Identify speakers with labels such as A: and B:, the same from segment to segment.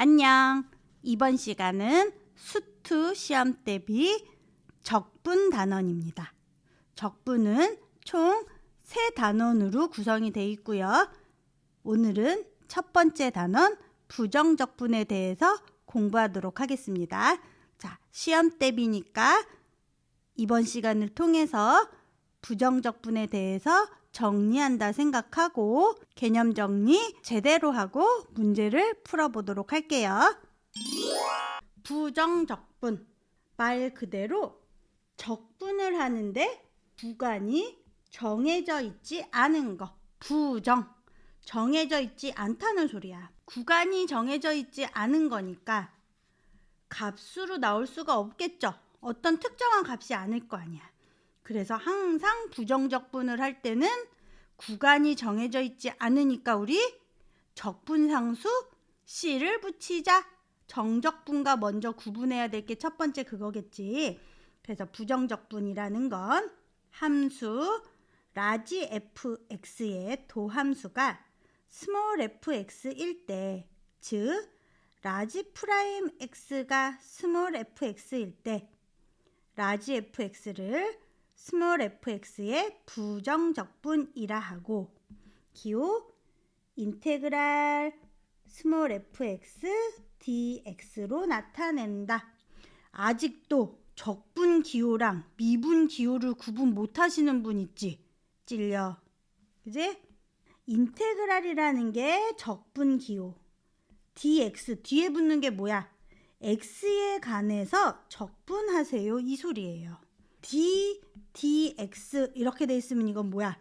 A: 안녕. 이번 시간은 수투 시험 대비 적분 단원입니다. 적분은 총 세 단원으로 구성이 되어 있고요. 오늘은 첫 번째 단원 부정적분에 대해서 공부하도록 하겠습니다. 자, 시험 대비니까 이번 시간을 통해서 부정적분에 대해서 정리한다 생각하고 개념 정리 제대로 하고 문제를 풀어보도록 할게요. 부정적분. 말 그대로 적분을 하는데 구간이 정해져 있지 않은 거. 부정. 정해져 있지 않다는 소리야. 구간이 정해져 있지 않은 거니까 값수로 나올 수가 없겠죠. 어떤 특정한 값이 아닐 거 아니야. 그래서 항상 부정적분을 할 때는 구간이 정해져 있지 않으니까 우리 적분상수 C를 붙이자. 정적분과 먼저 구분해야 될 게 첫 번째 그거겠지. 그래서 부정적분이라는 건 함수 라지 fx의 도함수가 스몰 fx일 때, 즉 라지 프라임 x가 스몰 fx일 때 라지 fx를 스몰 fx의 부정적분이라 하고 기호 인테그랄 스몰 fx dx로 나타낸다. 아직도 적분 기호랑 미분 기호를 구분 못 하시는 분 있지? 찔려. 그지? 인테그랄이라는 게 적분 기호. dx 뒤에 붙는 게 뭐야? x에 관해서 적분하세요. 이 소리예요. D dx 이렇게 돼 있으면 이건 뭐야?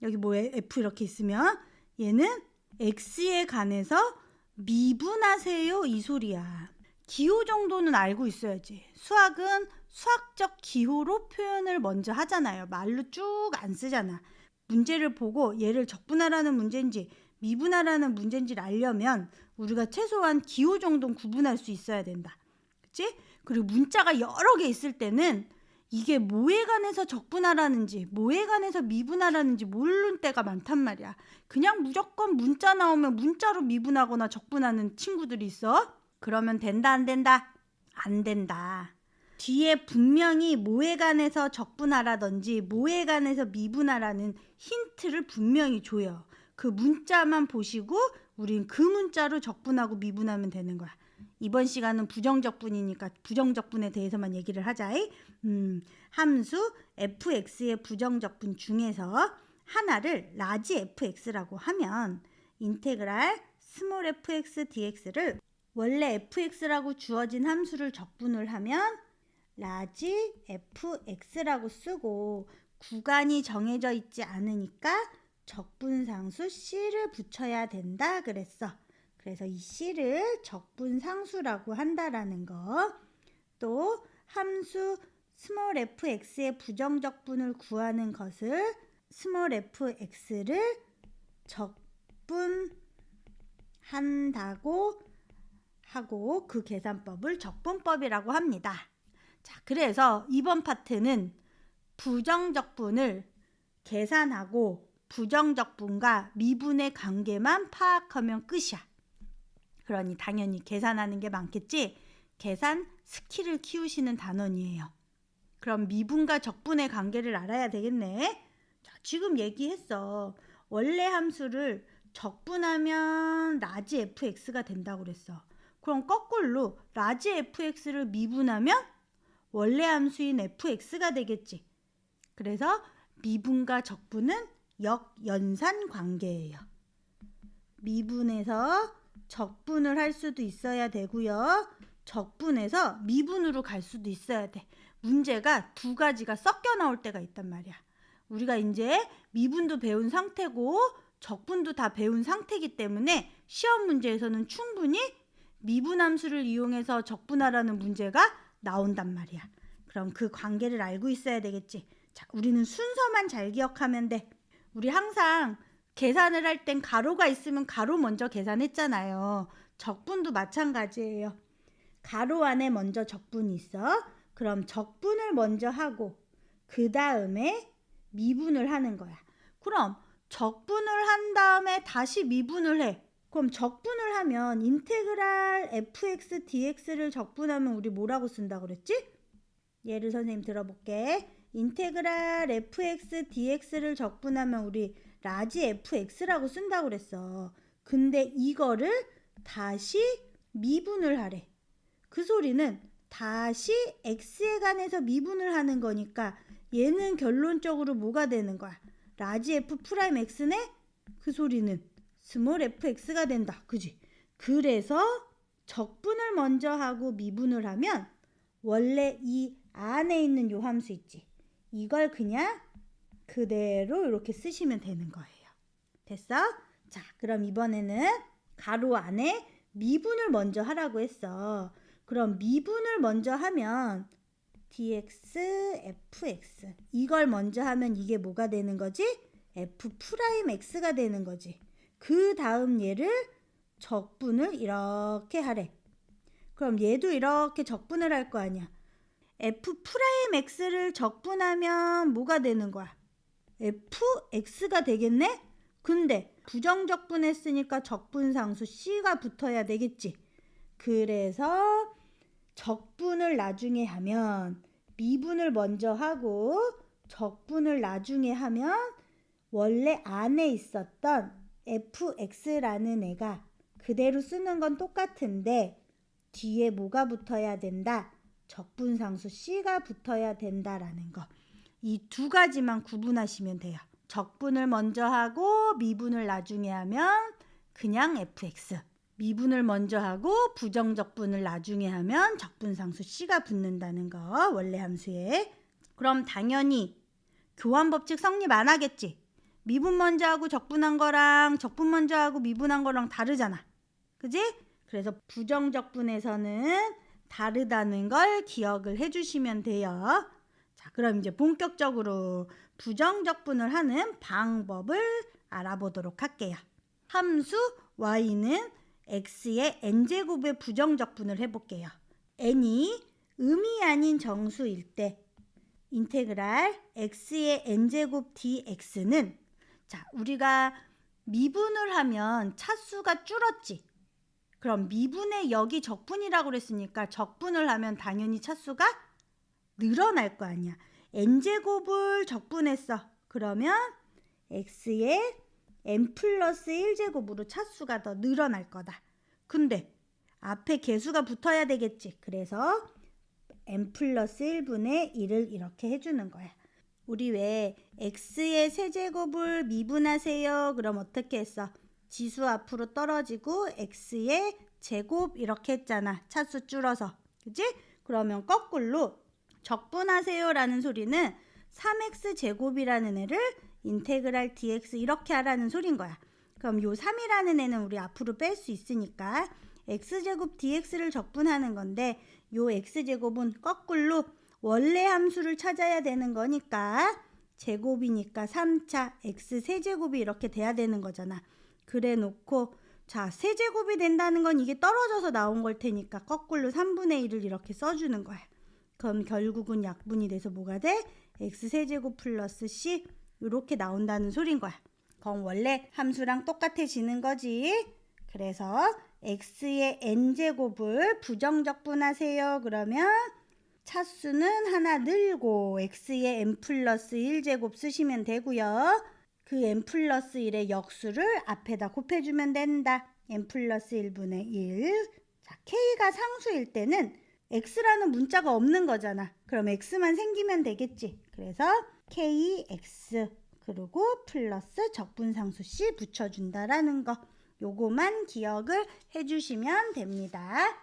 A: 여기 뭐에 f 이렇게 있으면 얘는 x에 관해서 미분하세요. 이 소리야. 기호 정도는 알고 있어야지. 수학은 수학적 기호로 표현을 먼저 하잖아요. 말로 쭉 안 쓰잖아. 문제를 보고 얘를 적분하라는 문제인지 미분하라는 문제인지를 알려면 우리가 최소한 기호 정도는 구분할 수 있어야 된다. 그치? 그리고 문자가 여러 개 있을 때는 이게 뭐에 관해서 적분하라는지 뭐에 관해서 미분하라는지 모르는 때가 많단 말이야. 그냥 무조건 문자 나오면 문자로 미분하거나 적분하는 친구들이 있어. 그러면 된다 안 된다? 안 된다. 뒤에 분명히 뭐에 관해서 적분하라든지 뭐에 관해서 미분하라는 힌트를 분명히 줘요. 그 문자만 보시고 우린 그 문자로 적분하고 미분하면 되는 거야. 이번 시간은 부정적분이니까 부정적분에 대해서만 얘기를 하자. 음, 함수 fx의 부정적분 중에서 하나를 라지 fx라고 하면 인테그랄 스몰 fx dx를 원래 fx라고 주어진 함수를 적분을 하면 라지 fx라고 쓰고 구간이 정해져 있지 않으니까 적분상수 c를 붙여야 된다 그랬어. 그래서 이 c를 적분상수라고 한다라는 거. 또 함수 스몰 fx의 부정적분을 구하는 것을 스몰 fx를 적분한다고 하고 그 계산법을 적분법이라고 합니다. 자, 그래서 이번 파트는 부정적분을 계산하고 부정적 분과 미분의 관계만 파악하면 끝이야. 그러니 당연히 계산하는 게 많겠지. 계산 스킬을 키우시는 단원이에요. 그럼 미분과 적분의 관계를 알아야 되겠네. 자, 지금 얘기했어. 원래 함수를 적분하면 라지 fx가 된다고 그랬어. 그럼 거꾸로 라지 fx를 미분하면 원래 함수인 fx가 되겠지. 그래서 미분과 적분은 역연산 관계예요. 미분에서 적분을 할 수도 있어야 되고요. 적분에서 미분으로 갈 수도 있어야 돼. 문제가 두 가지가 섞여 나올 때가 있단 말이야. 우리가 이제 미분도 배운 상태고 적분도 다 배운 상태이기 때문에 시험 문제에서는 충분히 미분함수를 이용해서 적분하라는 문제가 나온단 말이야. 그럼 그 관계를 알고 있어야 되겠지. 자, 우리는 순서만 잘 기억하면 돼. 우리 항상 계산을 할 땐 가로가 있으면 가로 먼저 계산했잖아요. 적분도 마찬가지예요. 가로 안에 먼저 적분이 있어. 그럼 적분을 먼저 하고 그 다음에 미분을 하는 거야. 그럼 적분을 한 다음에 다시 미분을 해. 그럼 적분을 하면 인테그랄 fx dx를 적분하면 우리 뭐라고 쓴다 그랬지? 예를 선생님 들어볼게. 인테그랄 fx dx를 적분하면 우리 라지 fx라고 쓴다고 그랬어. 근데 이거를 다시 미분을 하래. 그 소리는 다시 x에 관해서 미분을 하는 거니까 얘는 결론적으로 뭐가 되는 거야? 라지 f 프라임 x네? 그 소리는 스몰 fx가 된다. 그지? 그래서 적분을 먼저 하고 미분을 하면 원래 이 안에 있는 요 함수 있지. 이걸 그냥 그대로 이렇게 쓰시면 되는 거예요. 됐어? 자, 그럼 이번에는 가로 안에 미분을 먼저 하라고 했어. 그럼 미분을 먼저 하면 dx fx 이걸 먼저 하면 이게 뭐가 되는 거지? f 프라임 x가 되는 거지. 그 다음 얘를 적분을 이렇게 하래. 그럼 얘도 이렇게 적분을 할 거 아니야. F 프라임 x를 적분하면 뭐가 되는 거야? fx가 되겠네? 근데 부정적분했으니까 적분상수 c가 붙어야 되겠지. 그래서 적분을 나중에 하면 미분을 먼저 하고 적분을 나중에 하면 원래 안에 있었던 fx라는 애가 그대로 쓰는 건 똑같은데 뒤에 뭐가 붙어야 된다? 적분상수 c가 붙어야 된다라는 거. 이두 가지만 구분하시면 돼요. 적분을 먼저 하고 미분을 나중에 하면 그냥 fx. 미분을 먼저 하고 부정적분을 나중에 하면 적분상수 c가 붙는다는 거 원래 함수에. 그럼 당연히 교환 법칙 성립 안 하겠지. 미분 먼저 하고 적분한 거랑 적분 먼저 하고 미분한 거랑 다르잖아. 그지? 그래서 부정적분에서는 다르다는 걸 기억을 해주시면 돼요. 자, 그럼 이제 본격적으로 부정적분을 하는 방법을 알아보도록 할게요. 함수 y는 x의 n제곱의 부정적분을 해볼게요. n이 음이 아닌 정수일 때 인테그랄 x의 n제곱 dx는 자, 우리가 미분을 하면 차수가 줄었지. 그럼 미분의 여기 적분이라고 그랬으니까 적분을 하면 당연히 차수가 늘어날 거 아니야. n제곱을 적분했어. 그러면 x의 n 플러스 1제곱으로 차수가 더 늘어날 거다. 근데 앞에 개수가 붙어야 되겠지. 그래서 n 플러스 1분의 1을 이렇게 해주는 거야. 우리 왜 x의 세제곱을 미분하세요? 그럼 어떻게 했어? 지수 앞으로 떨어지고 x의 제곱 이렇게 했잖아. 차수 줄어서. 그지? 그러면 거꾸로 적분하세요라는 소리는 3x 제곱이라는 애를 인테그랄 dx 이렇게 하라는 소린 거야. 그럼 요 3이라는 애는 우리 앞으로 뺄 수 있으니까 x제곱 dx를 적분하는 건데 요 x제곱은 거꾸로 원래 함수를 찾아야 되는 거니까 제곱이니까 3차 x 세제곱이 이렇게 돼야 되는 거잖아. 그래 놓고 자 세제곱이 된다는 건 이게 떨어져서 나온 걸 테니까 거꾸로 3분의 1을 이렇게 써주는 거야. 그럼 결국은 약분이 돼서 뭐가 돼? x 세제곱 플러스 c 이렇게 나온다는 소린 거야. 그럼 원래 함수랑 똑같아지는 거지. 그래서 x의 n제곱을 부정적분하세요. 그러면 차수는 하나 늘고 x의 n 플러스 1제곱 쓰시면 되고요. 그 n 플러스 1의 역수를 앞에다 곱해주면 된다. n 플러스 1분의 1. 자, k가 상수일 때는 x라는 문자가 없는 거잖아. 그럼 x만 생기면 되겠지. 그래서 kx 그리고 플러스 적분상수 c 붙여준다라는 거. 요거만 기억을 해주시면 됩니다.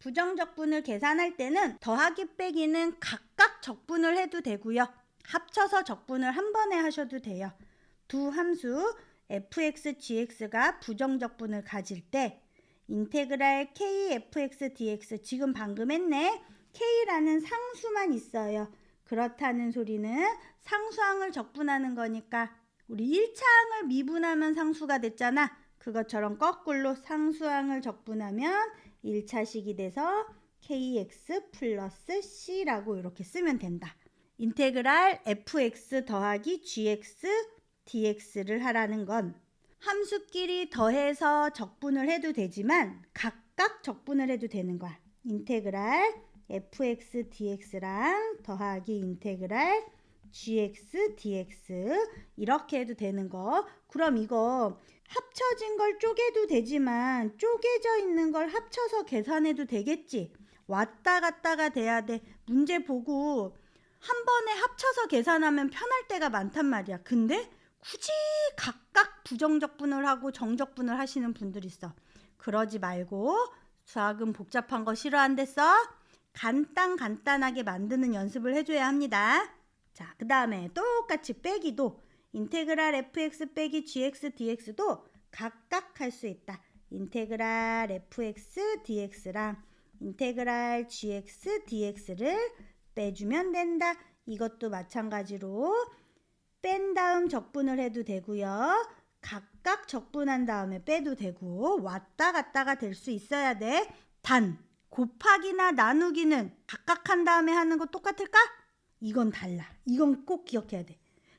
A: 부정적분을 계산할 때는 더하기 빼기는 각각 적분을 해도 되고요. 합쳐서 적분을 한 번에 하셔도 돼요. 두 함수 fx, gx가 부정적 분을 가질 때 인테그랄 k, fx, dx 지금 방금 했네. k라는 상수만 있어요. 그렇다는 소리는 상수항을 적분하는 거니까 우리 1차항을 미분하면 상수가 됐잖아. 그것처럼 거꾸로 상수항을 적분하면 1차식이 돼서 kx 플러스 c라고 이렇게 쓰면 된다. 인테그랄 fx 더하기 gx dx를 하라는 건 함수끼리 더해서 적분을 해도 되지만 각각 적분을 해도 되는 거야. 인테그랄 fx dx랑 더하기 인테그랄 gx dx 이렇게 해도 되는 거. 그럼 이거 합쳐진 걸 쪼개도 되지만 쪼개져 있는 걸 합쳐서 계산해도 되겠지. 왔다 갔다가 돼야 돼. 문제 보고 한 번에 합쳐서 계산하면 편할 때가 많단 말이야. 근데 굳이 각각 부정적 분을 하고 정적 분을 하시는 분들 있어. 그러지 말고 수학은 복잡한 거 싫어한댔어? 간단 간단하게 만드는 연습을 해줘야 합니다. 자, 그 다음에 똑같이 빼기도 인테그랄 fx 빼기 gx dx도 각각 할 수 있다. 인테그랄 fx dx랑 인테그랄 gx dx를 빼주면 된다. 이것도 마찬가지로 뺀 다음 적분을 해도 되고요. 각각 적분한 다음에 빼도 되고 왔다 갔다가 될 수 있어야 돼. 단 곱하기나 나누기는 각각 한 다음에 하는 거 똑같을까? 이건 달라. 이건 꼭 기억해야 돼.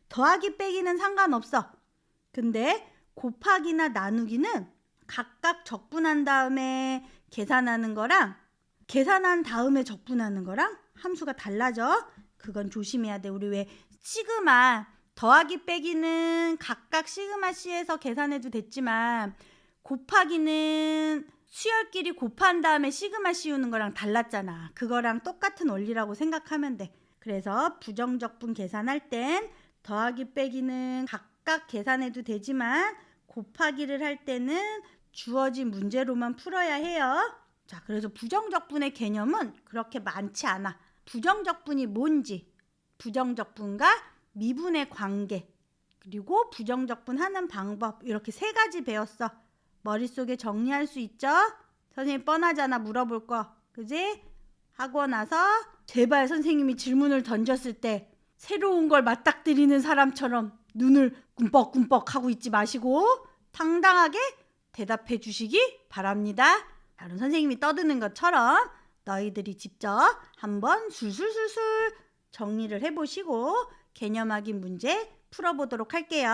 A: 더하기 빼기는 상관없어. 근데 곱하기나 나누기는 각각 적분한 다음에 계산하는 거랑 계산한 다음에 적분하는 거랑 함수가 달라져. 그건 조심해야 돼. 우리 왜 시그마 더하기 빼기는 각각 시그마 C에서 계산해도 됐지만 곱하기는 수열끼리 곱한 다음에 시그마 씌우는 거랑 달랐잖아. 그거랑 똑같은 원리라고 생각하면 돼. 그래서 부정적분 계산할 땐 더하기 빼기는 각각 계산해도 되지만 곱하기를 할 때는 주어진 문제로만 풀어야 해요. 자, 그래서 부정적분의 개념은 그렇게 많지 않아. 부정적분이 뭔지, 부정적분과 미분의 관계, 그리고 부정적분 하는 방법 이렇게 세 가지 배웠어. 머릿속에 정리할 수 있죠? 선생님 뻔하잖아 물어볼 거. 그지? 하고 나서 제발 선생님이 질문을 던졌을 때 새로운 걸 맞닥뜨리는 사람처럼 눈을 꿈뻑꿈뻑 하고 있지 마시고 당당하게 대답해 주시기 바랍니다. 다른 선생님이 떠드는 것처럼 너희들이 직접 한번 술술술술 정리를 해보시고 개념 확인 문제 풀어보도록 할게요.